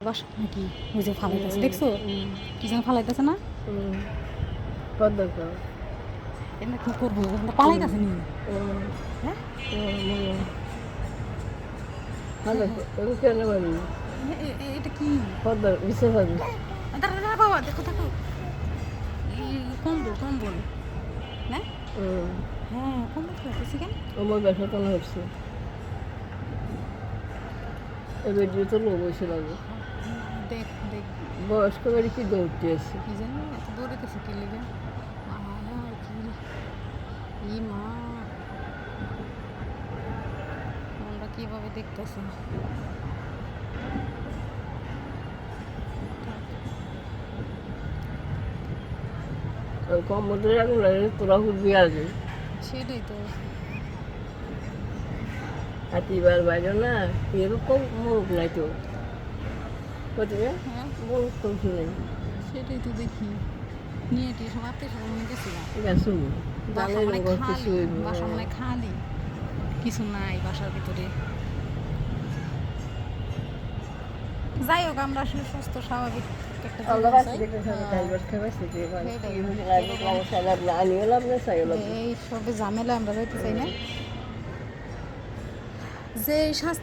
বাসা নাকি ওই যে ফালাইতেছে দেখছ? কি যেন ফালাইতেছে না? এটা কি করব পালাইতেছে নি। হ্যাঁ? এ- এ- এটা কি? পদ্মা বুঝতে পারি দাঁড়া দাঁড়া বাবা দেখো দেখো। কম্বল কম্বল। না? হ্যাঁ কম্বল খেলাতেছি কেন? আমার ব্যবসা তো হচ্ছে এবার লাগে বয়স্ক বাড়ি কি দৌড়তে আছে কি জানি এত দৌড়াইতেছে কি লেগে। কি মা। আমরা কীভাবে দেখতেছি? কম মধ্যে আগুন লাগে তোরা উঠবি আগে সেটাই তো। হাতিবার বাইরে না এরকম মুখ নাই তো। বুঝবে হ্যাঁ। মুখ কমছে সেটাই তো দেখি। নিয়ে টিয়ে সব আত্মীয় স্বজন নিয়ে গেছিলাম গেছু মানে খালি কিছু হইব বাসা মানে খালি। কিছু নাই বাসার ভিতরে। যাই হোক আমরা আসলে সুস্থ স্বাভাবিক হ্যাঁ। এই সবে ঝামেলা আমরা যাইতে চাই না। যে